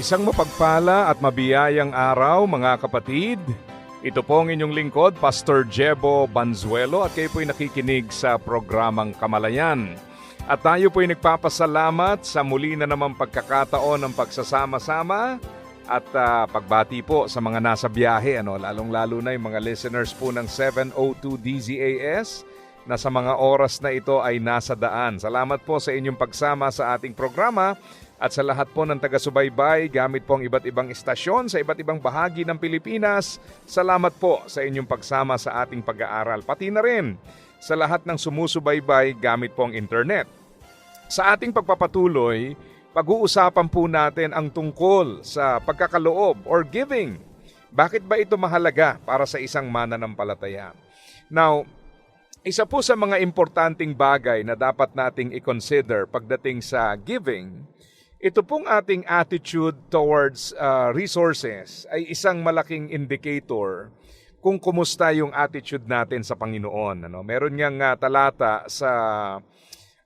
Isang mapagpala at mabiyayang araw mga kapatid. Ito po ang inyong lingkod, Pastor Jebo Banzuelo at kayo po'y nakikinig sa programang Kamalayan. At tayo po'y nagpapasalamat sa muli na naman pagkakataon ng pagsasama-sama at ah, pagbati po sa mga nasa biyahe, ano, lalong-lalo na yung mga listeners po ng 702 DZAS na sa mga oras na ito ay nasa daan. Salamat po sa inyong pagsama sa ating programa at sa lahat po ng taga-subaybay gamit po ang iba't ibang istasyon sa iba't ibang bahagi ng Pilipinas. Salamat po sa inyong pagsama sa ating pag-aaral. Pati na rin sa lahat ng sumusubaybay gamit po ang internet. Sa ating pagpapatuloy, pag-uusapan po natin ang tungkol sa pagkakaloob or giving. Bakit ba ito mahalaga para sa isang mananampalataya? Now, isa po sa mga importanteng bagay na dapat nating i-consider pagdating sa giving, ito pong ating attitude towards uh, resources ay isang malaking indicator kung kumusta yung attitude natin sa Panginoon. Ano? Meron niyang uh, talata sa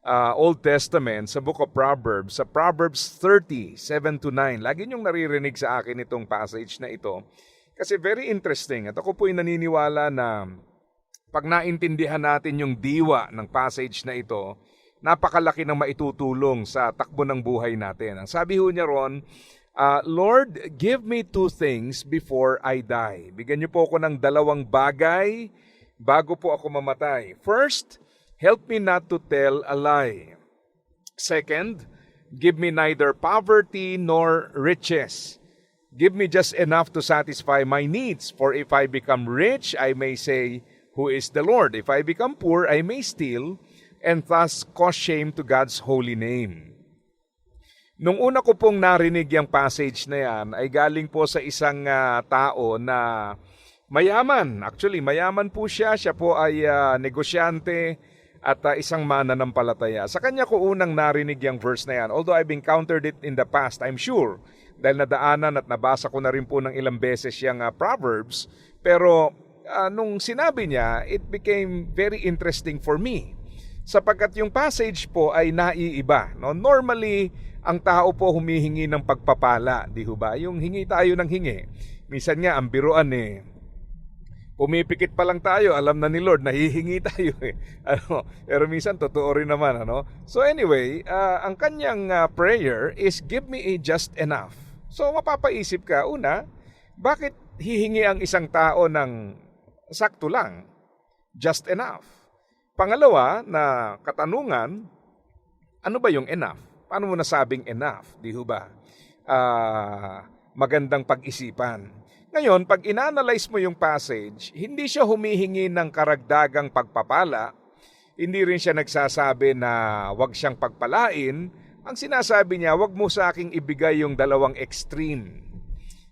uh, Old Testament, sa Book of Proverbs, sa Proverbs 30, 7 to 9. Lagi niyong naririnig sa akin itong passage na ito. Kasi very interesting. At ako po'y naniniwala na pag naintindihan natin yung diwa ng passage na ito, napakalaki ng maitutulong sa takbo ng buhay natin. Ang sabi ho niya ron, uh, Lord, give me two things before I die. Bigyan niyo po ako ng dalawang bagay bago po ako mamatay. First, help me not to tell a lie. Second, give me neither poverty nor riches. Give me just enough to satisfy my needs. For if I become rich, I may say, Who is the Lord? If I become poor, I may steal and thus cause shame to God's holy name. Nung una ko pong narinig yung passage na yan, ay galing po sa isang uh, tao na mayaman. Actually, mayaman po siya. Siya po ay uh, negosyante at uh, isang mananampalataya. Sa kanya ko unang narinig yung verse na yan. Although I've encountered it in the past, I'm sure. Dahil nadaanan at nabasa ko na rin po ng ilang beses yung uh, Proverbs. Pero uh, nung sinabi niya, it became very interesting for me sapagkat yung passage po ay naiiba. No? Normally, ang tao po humihingi ng pagpapala, di ho ba? Yung hingi tayo ng hingi. Minsan nga, ang biruan eh, pumipikit pa lang tayo, alam na ni Lord, nahihingi tayo eh. Ano, pero minsan, totoo rin naman. Ano? So anyway, uh, ang kanyang uh, prayer is, give me a just enough. So mapapaisip ka, una, bakit hihingi ang isang tao ng sakto lang? Just enough. Pangalawa na katanungan, ano ba yung enough? Paano mo nasabing enough? Di ho ba? Uh, magandang pag-isipan. Ngayon, pag inanalyze mo yung passage, hindi siya humihingi ng karagdagang pagpapala, hindi rin siya nagsasabi na wag siyang pagpalain. Ang sinasabi niya, wag mo sa aking ibigay yung dalawang extreme.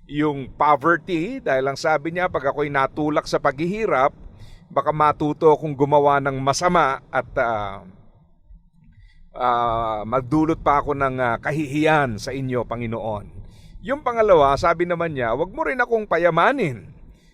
Yung poverty, dahil ang sabi niya, pag ako'y natulak sa paghihirap, baka matuto akong gumawa ng masama at uh, uh, magdulot pa ako ng uh, kahihiyan sa inyo, Panginoon. Yung pangalawa, sabi naman niya, wag mo rin akong payamanin.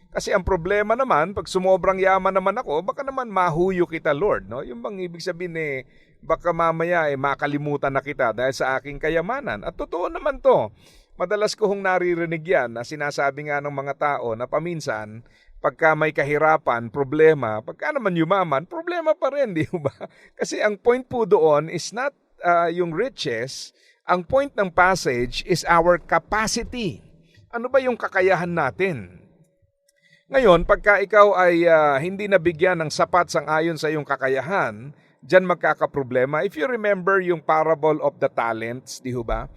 Kasi ang problema naman, pag sumobrang yaman naman ako, baka naman mahuyo kita, Lord. No? Yung bang ibig sabihin eh, baka mamaya eh, makalimutan na kita dahil sa aking kayamanan. At totoo naman to. Madalas ko hong naririnig yan na sinasabi nga ng mga tao na paminsan, pagka may kahirapan, problema, pagka naman yumaman, problema pa rin, di ba? Kasi ang point po doon is not uh, yung riches, ang point ng passage is our capacity. Ano ba yung kakayahan natin? Ngayon, pagka ikaw ay uh, hindi nabigyan ng sapat sang ayon sa iyong kakayahan, diyan magkakaproblema. If you remember yung parable of the talents, di ba?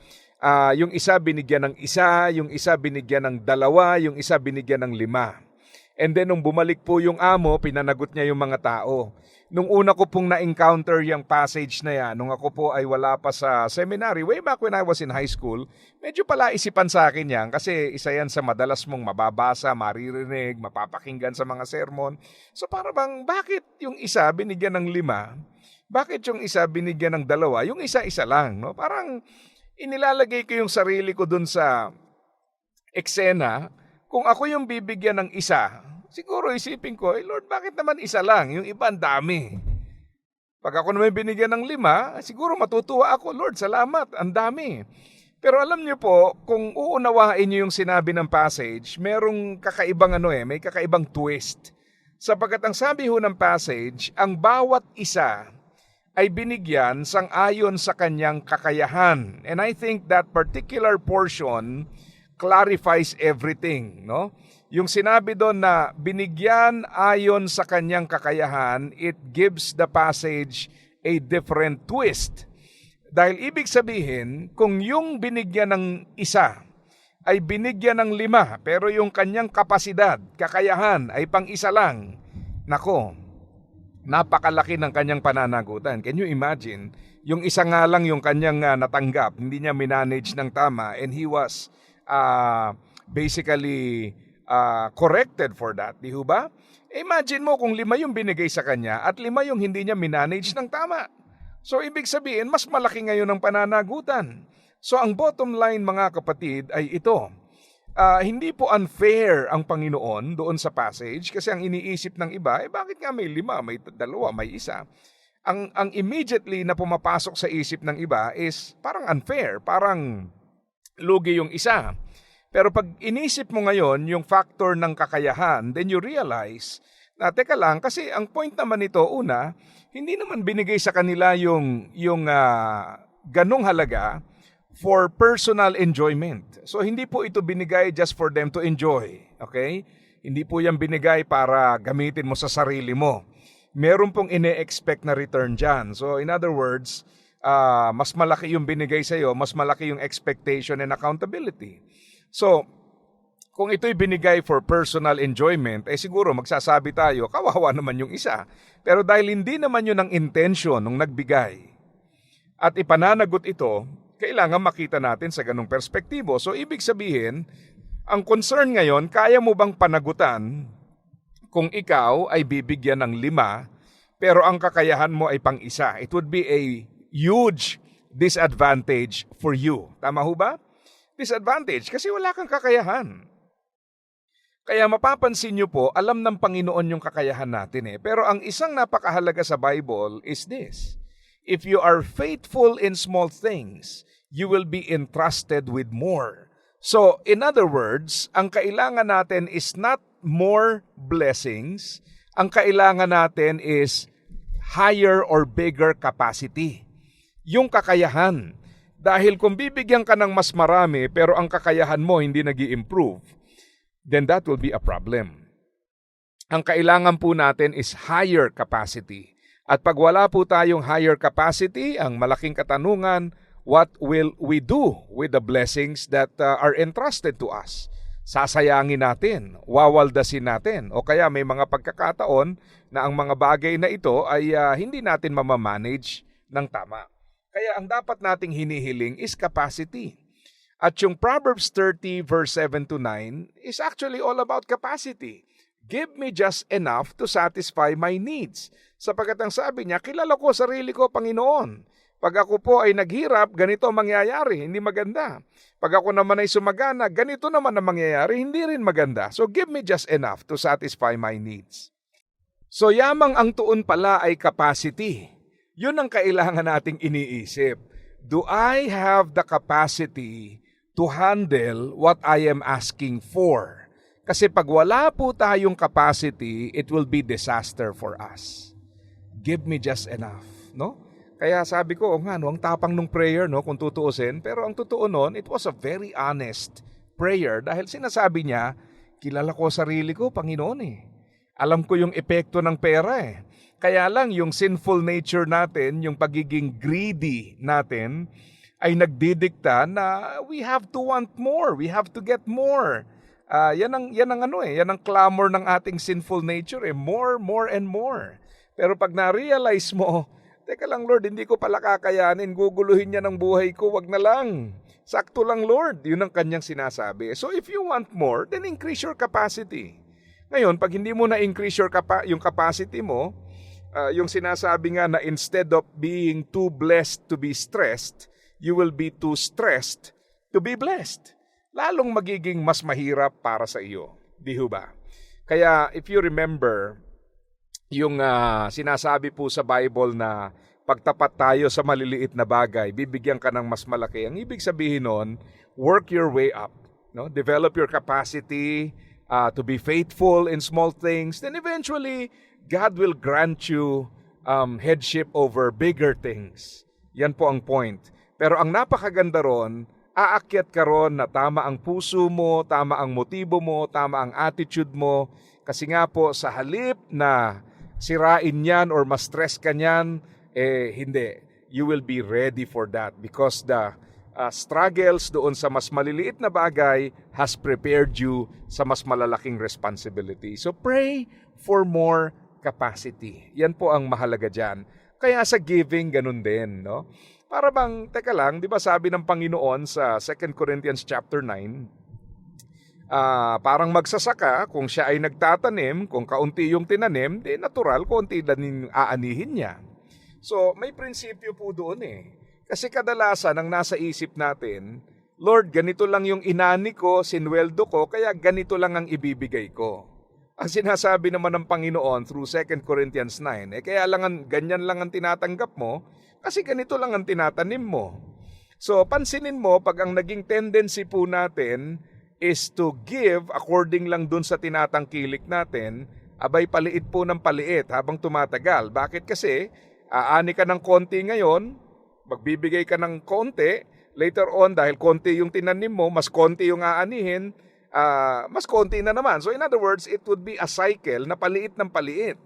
Uh, yung isa binigyan ng isa, yung isa binigyan ng dalawa, yung isa binigyan ng lima. And then nung bumalik po yung amo, pinanagot niya yung mga tao. Nung una ko pong na-encounter yung passage na yan, nung ako po ay wala pa sa seminary, way back when I was in high school, medyo pala isipan sa akin yan kasi isa yan sa madalas mong mababasa, maririnig, mapapakinggan sa mga sermon. So para bang, bakit yung isa binigyan ng lima? Bakit yung isa binigyan ng dalawa? Yung isa, isa lang. No? Parang inilalagay ko yung sarili ko dun sa eksena. Kung ako yung bibigyan ng isa, siguro isipin ko, eh Lord, bakit naman isa lang? Yung iba ang dami. Pag ako naman binigyan ng lima, siguro matutuwa ako, Lord, salamat, ang dami. Pero alam niyo po, kung uunawain niyo yung sinabi ng passage, merong kakaibang ano eh, may kakaibang twist. Sapagkat ang sabi ho ng passage, ang bawat isa ay binigyan sang ayon sa kanyang kakayahan. And I think that particular portion clarifies everything, no? Yung sinabi doon na binigyan ayon sa kanyang kakayahan, it gives the passage a different twist. Dahil ibig sabihin, kung yung binigyan ng isa ay binigyan ng lima, pero yung kanyang kapasidad, kakayahan ay pang isa lang, nako, napakalaki ng kanyang pananagutan. Can you imagine? Yung isa nga lang yung kanyang uh, natanggap, hindi niya minanage ng tama and he was uh, basically uh, corrected for that. Di ba? Imagine mo kung lima yung binigay sa kanya at lima yung hindi niya minanage ng tama. So ibig sabihin, mas malaki ngayon ang pananagutan. So ang bottom line mga kapatid ay ito. Uh, hindi po unfair ang Panginoon doon sa passage kasi ang iniisip ng iba, eh bakit nga may lima, may dalawa, may isa? Ang, ang immediately na pumapasok sa isip ng iba is parang unfair, parang lugi yung isa. Pero pag inisip mo ngayon yung factor ng kakayahan, then you realize na teka lang, kasi ang point naman nito, una, hindi naman binigay sa kanila yung, yung uh, ganong halaga for personal enjoyment. So hindi po ito binigay just for them to enjoy. Okay? Hindi po yan binigay para gamitin mo sa sarili mo. Meron pong ine-expect na return dyan. So in other words, uh, mas malaki yung binigay sa'yo, mas malaki yung expectation and accountability. So, kung ito'y binigay for personal enjoyment, eh siguro magsasabi tayo, kawawa naman yung isa. Pero dahil hindi naman yun ang intention nung nagbigay, at ipananagot ito, kailangan makita natin sa ganong perspektibo. So ibig sabihin, ang concern ngayon, kaya mo bang panagutan kung ikaw ay bibigyan ng lima, pero ang kakayahan mo ay pang isa? It would be a huge disadvantage for you. Tama ho ba? Disadvantage kasi wala kang kakayahan. Kaya mapapansin nyo po, alam ng Panginoon yung kakayahan natin eh. Pero ang isang napakahalaga sa Bible is this. If you are faithful in small things, you will be entrusted with more. So, in other words, ang kailangan natin is not more blessings. Ang kailangan natin is higher or bigger capacity. Yung kakayahan. Dahil kung bibigyan ka ng mas marami pero ang kakayahan mo hindi nag improve then that will be a problem. Ang kailangan po natin is higher capacity. At pag wala po tayong higher capacity, ang malaking katanungan, what will we do with the blessings that uh, are entrusted to us? Sasayangin natin, wawaldasin natin, o kaya may mga pagkakataon na ang mga bagay na ito ay uh, hindi natin mamamanage ng tama. Kaya ang dapat nating hinihiling is capacity. At yung Proverbs 30 verse 7 to 9 is actually all about capacity. Give me just enough to satisfy my needs. Sapagkat ang sabi niya, kilala ko sarili ko, Panginoon. Pag ako po ay naghirap, ganito ang mangyayari, hindi maganda. Pag ako naman ay sumagana, ganito naman ang mangyayari, hindi rin maganda. So give me just enough to satisfy my needs. So yamang ang tuon pala ay capacity. Yun ang kailangan nating iniisip. Do I have the capacity to handle what I am asking for. Kasi pag wala po tayong capacity, it will be disaster for us. Give me just enough, no? Kaya sabi ko, oh nga, no, ang tapang nung prayer, no, kung tutuusin. Pero ang totoo noon, it was a very honest prayer dahil sinasabi niya, kilala ko sarili ko, Panginoon eh. Alam ko yung epekto ng pera eh. Kaya lang yung sinful nature natin, yung pagiging greedy natin, ay nagdidikta na we have to want more, we have to get more. Ah, yan ang yan ang ano eh, yan ang clamor ng ating sinful nature eh, more, more and more. Pero pag na-realize mo, teka lang Lord, hindi ko pala kakayanin, guguluhin niya ng buhay ko, wag na lang. Sakto lang Lord, yun ang kanyang sinasabi. So if you want more, then increase your capacity. Ngayon, pag hindi mo na-increase your capa- yung capacity mo, ah, yung sinasabi nga na instead of being too blessed to be stressed, you will be too stressed to be blessed. Lalong magiging mas mahirap para sa iyo. Di ba? Kaya if you remember, yung ah, sinasabi po sa Bible na pagtapat tayo sa maliliit na bagay, bibigyan ka ng mas malaki. Ang ibig sabihin nun, work your way up. No? Develop your capacity uh, to be faithful in small things. Then eventually, God will grant you um, headship over bigger things. Yan po ang point. Pero ang napakaganda ron, aakyat ka ron na tama ang puso mo, tama ang motibo mo, tama ang attitude mo. Kasi nga po, sa halip na sirain yan or ma-stress ka niyan, eh hindi. You will be ready for that because the uh, struggles doon sa mas maliliit na bagay has prepared you sa mas malalaking responsibility. So pray for more capacity. Yan po ang mahalaga dyan. Kaya sa giving, ganun din. No? Para bang, teka lang, di ba sabi ng Panginoon sa 2 Corinthians chapter 9, Ah, parang magsasaka, kung siya ay nagtatanim, kung kaunti yung tinanim, di natural, kaunti din aanihin niya. So, may prinsipyo po doon eh. Kasi kadalasan ang nasa isip natin, Lord, ganito lang yung inani ko, sinweldo ko, kaya ganito lang ang ibibigay ko. Ang sinasabi naman ng Panginoon through 2 Corinthians 9, eh kaya lang ang, ganyan lang ang tinatanggap mo, kasi ganito lang ang tinatanim mo. So, pansinin mo, pag ang naging tendency po natin is to give according lang dun sa tinatangkilik natin, abay paliit po ng paliit habang tumatagal. Bakit kasi, aani ka ng konti ngayon, magbibigay ka ng konti, later on dahil konti yung tinanim mo, mas konti yung aanihin, ah, mas konti na naman. So in other words, it would be a cycle na paliit ng paliit.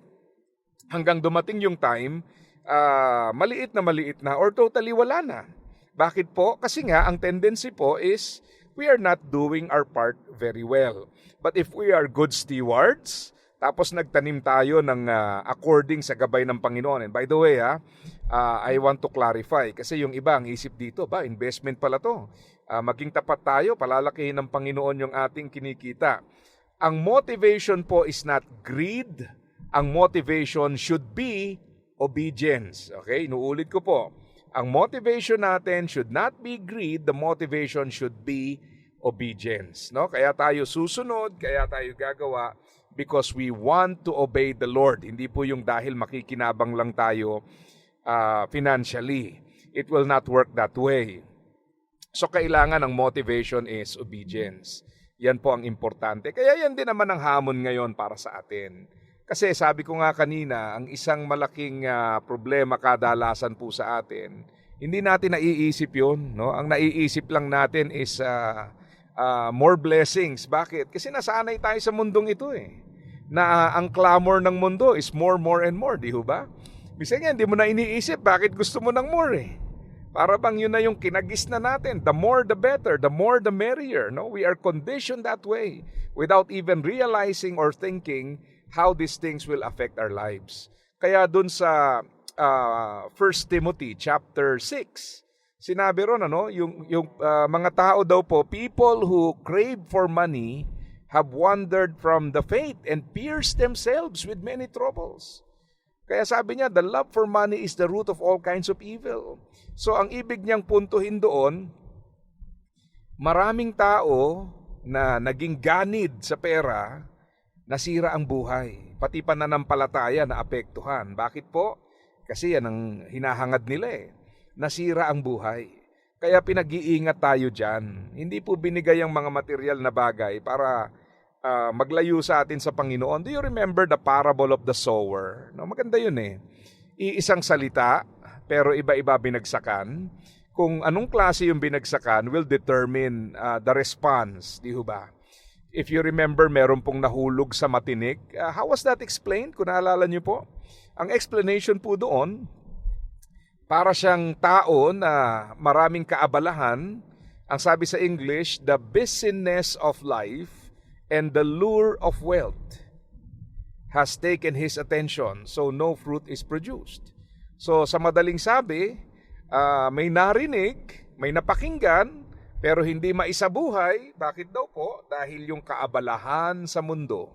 Hanggang dumating yung time, ah, maliit na maliit na or totally wala na. Bakit po? Kasi nga, ang tendency po is we are not doing our part very well. But if we are good stewards, tapos nagtanim tayo ng ah, according sa gabay ng Panginoon. And by the way, ha, ah, I want to clarify kasi yung iba ang isip dito, ba, investment pala to. Ah, maging tapat tayo, palalakihin ng Panginoon yung ating kinikita. Ang motivation po is not greed. Ang motivation should be obedience. Okay? Inuulit ko po. Ang motivation natin should not be greed, the motivation should be obedience, no? Kaya tayo susunod, kaya tayo gagawa because we want to obey the Lord. Hindi po yung dahil makikinabang lang tayo ah, financially. It will not work that way. So kailangan ang motivation is obedience. Yan po ang importante. Kaya yan din naman ang hamon ngayon para sa atin. Kasi sabi ko nga kanina, ang isang malaking ah, problema kadalasan po sa atin, hindi natin naiisip yun. No? Ang naiisip lang natin is ah, ah, more blessings. Bakit? Kasi nasanay tayo sa mundong ito eh. Na ah, ang clamor ng mundo is more, more and more. Di ba? Bisa nga, hindi mo na iniisip bakit gusto mo ng more eh. Para bang yun na yung kinagis na natin. The more the better, the more the merrier. No? We are conditioned that way without even realizing or thinking how these things will affect our lives. Kaya dun sa uh, 1 Timothy chapter 6, sinabi ron ano, yung, yung uh, mga tao daw po, people who crave for money have wandered from the faith and pierced themselves with many troubles. Kaya sabi niya, the love for money is the root of all kinds of evil. So ang ibig niyang puntuhin doon, maraming tao na naging ganid sa pera, nasira ang buhay. Pati pananampalataya na apektuhan. Bakit po? Kasi yan ang hinahangad nila eh. Nasira ang buhay. Kaya pinag-iingat tayo dyan. Hindi po binigay ang mga material na bagay para ah, maglayo sa atin sa Panginoon. Do you remember the parable of the sower? No, maganda yun eh. Iisang salita, pero iba-iba binagsakan. Kung anong klase yung binagsakan will determine ah, the response. Di ba? If you remember, meron pong nahulog sa matinik. Ah, how was that explained? Kung naalala niyo po. Ang explanation po doon, para siyang tao na maraming kaabalahan. Ang sabi sa English, the busyness of life and the lure of wealth has taken his attention, so no fruit is produced. So sa madaling sabi, ah, may narinig, may napakinggan, pero hindi maisabuhay. Bakit daw po? Dahil yung kaabalahan sa mundo,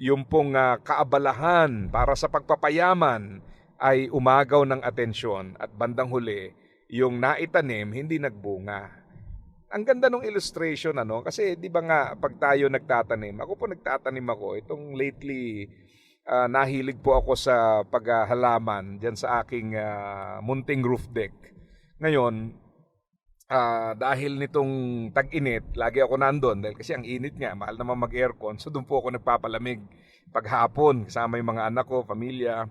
yung pong ah, kaabalahan para sa pagpapayaman ay umagaw ng atensyon at bandang huli, yung naitanim hindi nagbunga. Ang ganda ng illustration ano kasi 'di ba nga pag tayo nagtatanim, ako po nagtatanim ako itong lately ah, nahilig po ako sa paghalaman diyan sa aking ah, munting roof deck. Ngayon, ah, dahil nitong tag-init, lagi ako nandun dahil kasi ang init nga, mahal naman mag-aircon. So doon po ako nagpapalamig paghapon kasama yung mga anak ko, pamilya.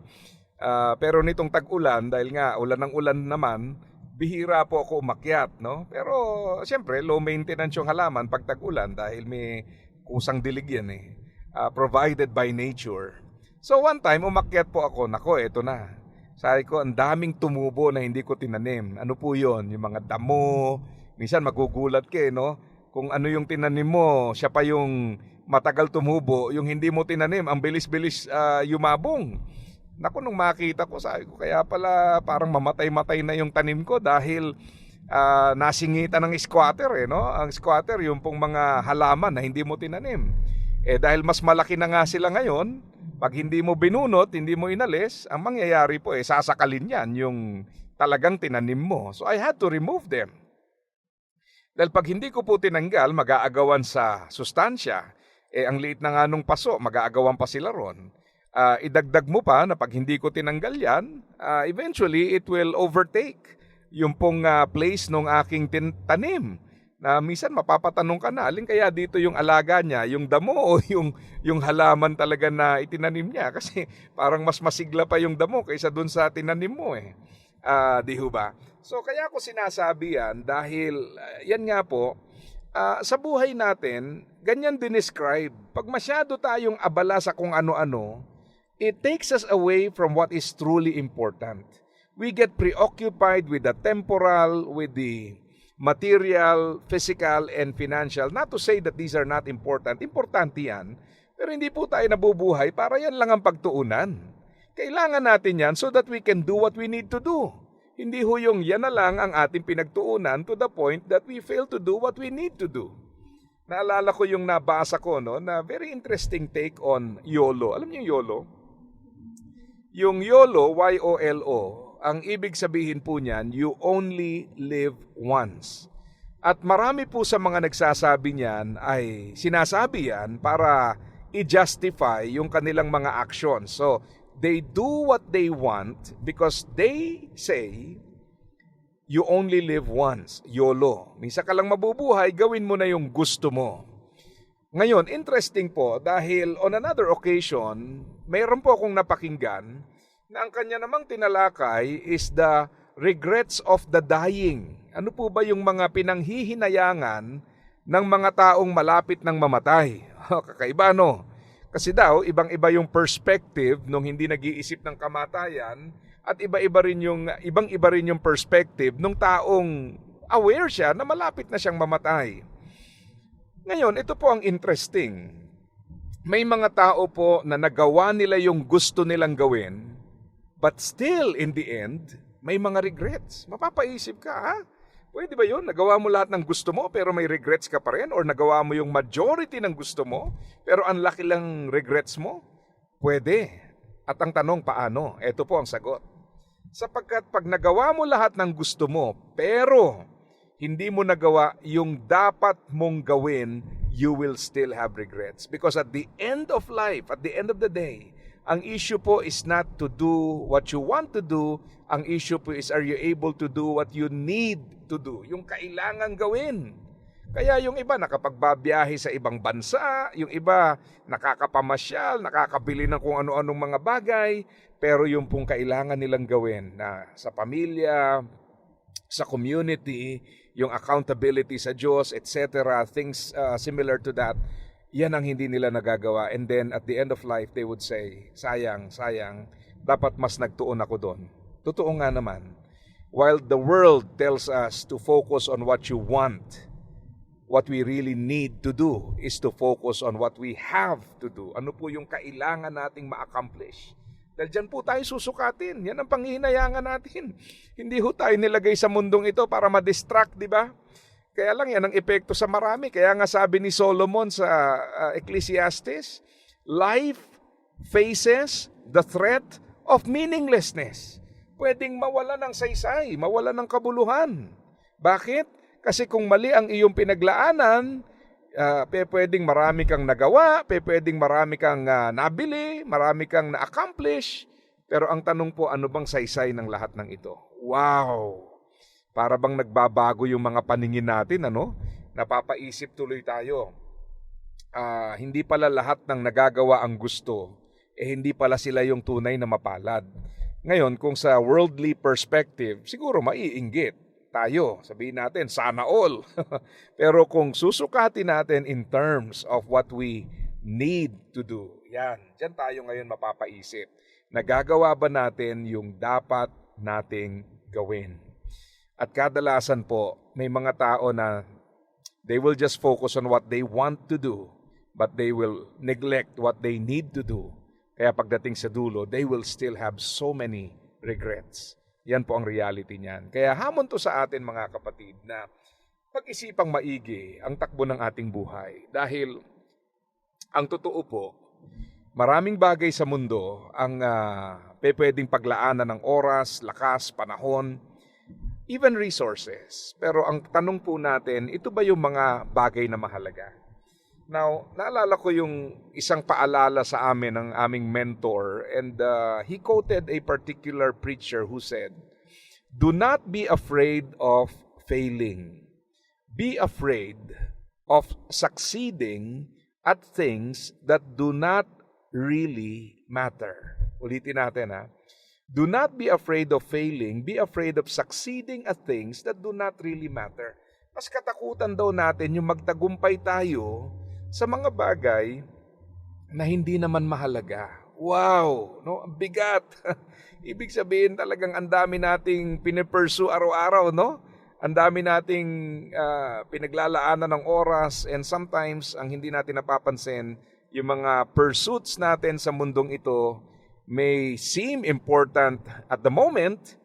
Ah, pero nitong tag-ulan, dahil nga ulan ng ulan naman, bihira po ako umakyat, no? Pero siyempre, low maintenance yung halaman pag tag-ulan dahil may kusang dilig yan eh. Ah, provided by nature. So one time, umakyat po ako, nako, eto na. Sabi ko, ang daming tumubo na hindi ko tinanim. Ano po yon Yung mga damo. Minsan magugulat ka eh, no? Kung ano yung tinanim mo, siya pa yung matagal tumubo. Yung hindi mo tinanim, ang bilis-bilis ah, yumabong. Naku, nung makita ko, sabi ko, kaya pala parang mamatay-matay na yung tanim ko dahil ah, nasingitan ng squatter eh, no? Ang squatter, yung pong mga halaman na hindi mo tinanim. Eh dahil mas malaki na nga sila ngayon, pag hindi mo binunot, hindi mo inalis, ang mangyayari po eh, sasakalin yan yung talagang tinanim mo. So I had to remove them. Dahil pag hindi ko po tinanggal, mag-aagawan sa sustansya. Eh, ang liit na nga nung paso, mag-aagawan pa sila ron. Ah, idagdag mo pa na pag hindi ko tinanggal yan, ah, eventually it will overtake yung pong ah, place nung aking tin- tanim. Na minsan mapapatanong ka na, alin kaya dito yung alaga niya, yung damo o yung, yung halaman talaga na itinanim niya? Kasi parang mas masigla pa yung damo kaysa dun sa tinanim mo eh. Ah, di ba? So kaya ako sinasabi yan dahil ah, yan nga po, ah, sa buhay natin, ganyan dinescribe. Pag masyado tayong abala sa kung ano-ano, it takes us away from what is truly important. We get preoccupied with the temporal, with the material, physical, and financial. Not to say that these are not important. Importante yan. Pero hindi po tayo nabubuhay para yan lang ang pagtuunan. Kailangan natin yan so that we can do what we need to do. Hindi ho yung yan na lang ang ating pinagtuunan to the point that we fail to do what we need to do. Naalala ko yung nabasa ko no, na very interesting take on YOLO. Alam niyo YOLO? Yung YOLO, Y-O-L-O, ang ibig sabihin po niyan, you only live once. At marami po sa mga nagsasabi niyan ay sinasabi yan para i-justify yung kanilang mga actions. So, they do what they want because they say you only live once. YOLO. Minsan ka lang mabubuhay, gawin mo na yung gusto mo. Ngayon, interesting po dahil on another occasion, mayroon po akong napakinggan na ang kanya namang tinalakay is the regrets of the dying. Ano po ba yung mga pinanghihinayangan ng mga taong malapit ng mamatay? Kakaiba no? Kasi daw, ibang-iba yung perspective nung hindi nag-iisip ng kamatayan at iba-iba rin yung ibang-iba rin yung perspective nung taong aware siya na malapit na siyang mamatay. Ngayon, ito po ang interesting. May mga tao po na nagawa nila yung gusto nilang gawin, but still in the end, may mga regrets. Mapapaisip ka, ha? Pwede ba yun? Nagawa mo lahat ng gusto mo pero may regrets ka pa rin? Or nagawa mo yung majority ng gusto mo pero ang laki lang regrets mo? Pwede. At ang tanong, paano? Ito po ang sagot. Sapagkat pag nagawa mo lahat ng gusto mo pero hindi mo nagawa yung dapat mong gawin, you will still have regrets. Because at the end of life, at the end of the day, ang issue po is not to do what you want to do. Ang issue po is are you able to do what you need to do? Yung kailangan gawin. Kaya yung iba nakapagbabiyahe sa ibang bansa, yung iba nakakapamasyal, nakakabili ng kung ano-anong mga bagay, pero yung pong kailangan nilang gawin na sa pamilya, sa community, yung accountability sa Diyos, etc., things uh, similar to that, yan ang hindi nila nagagawa. And then at the end of life, they would say, sayang, sayang, dapat mas nagtuon ako doon. Totoo nga naman. While the world tells us to focus on what you want, what we really need to do is to focus on what we have to do. Ano po yung kailangan nating ma-accomplish? Dahil dyan po tayo susukatin. Yan ang panghihinayangan natin. Hindi ho tayo nilagay sa mundong ito para ma-distract, di ba? Kaya lang yan ang epekto sa marami. Kaya nga sabi ni Solomon sa uh, Ecclesiastes, life faces the threat of meaninglessness. Pwedeng mawala ng saysay, mawala ng kabuluhan. Bakit? Kasi kung mali ang iyong pinaglaanan, uh, pwedeng marami kang nagawa, pwedeng marami kang uh, nabili, marami kang na-accomplish. Pero ang tanong po, ano bang saysay ng lahat ng ito? Wow! Para bang nagbabago yung mga paningin natin, ano? Napapaisip tuloy tayo. Ah, hindi pala lahat ng nagagawa ang gusto, eh hindi pala sila yung tunay na mapalad. Ngayon, kung sa worldly perspective, siguro maiinggit tayo. Sabihin natin, sana all. Pero kung susukatin natin in terms of what we need to do, yan, dyan tayo ngayon mapapaisip. Nagagawa ba natin yung dapat nating gawin? At kadalasan po, may mga tao na they will just focus on what they want to do, but they will neglect what they need to do. Kaya pagdating sa dulo, they will still have so many regrets. Yan po ang reality niyan. Kaya hamon to sa atin mga kapatid na pag-isipang maigi ang takbo ng ating buhay. Dahil ang totoo po, maraming bagay sa mundo ang uh, pwedeng paglaanan ng oras, lakas, panahon, even resources. Pero ang tanong po natin, ito ba yung mga bagay na mahalaga? Now, naalala ko yung isang paalala sa amin ng aming mentor and uh, he quoted a particular preacher who said, Do not be afraid of failing. Be afraid of succeeding at things that do not really matter. Ulitin natin ha. Do not be afraid of failing. Be afraid of succeeding at things that do not really matter. Mas katakutan daw natin yung magtagumpay tayo sa mga bagay na hindi naman mahalaga. Wow! No? Ang bigat. Ibig sabihin talagang ang dami nating pinipursue araw-araw, no? Ang dami nating uh, pinaglalaanan ng oras and sometimes ang hindi natin napapansin, yung mga pursuits natin sa mundong ito may seem important at the moment,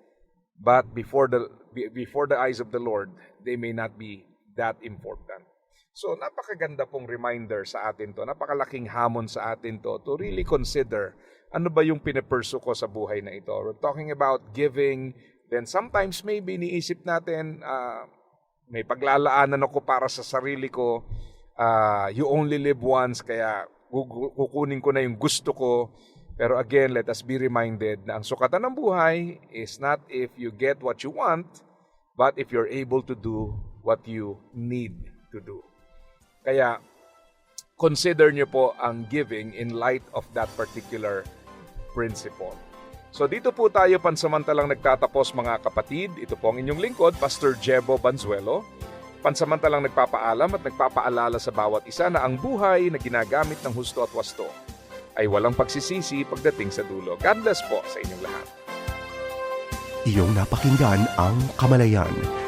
but before the before the eyes of the Lord, they may not be that important. So napakaganda pong reminder sa atin to, napakalaking hamon sa atin to to really consider ano ba yung pinipursu ko sa buhay na ito. We're talking about giving, then sometimes maybe niisip natin, uh, may paglalaanan ako para sa sarili ko, uh, you only live once, kaya kukunin ko na yung gusto ko. Pero again, let us be reminded na ang sukatan ng buhay is not if you get what you want, but if you're able to do what you need to do. Kaya consider nyo po ang giving in light of that particular principle. So dito po tayo pansamantalang nagtatapos mga kapatid. Ito po ang inyong lingkod, Pastor Jebo Banzuelo. Pansamantalang nagpapaalam at nagpapaalala sa bawat isa na ang buhay na ginagamit ng husto at wasto ay walang pagsisisi pagdating sa dulo. God bless po sa inyong lahat. Iyong napakinggan ang Kamalayan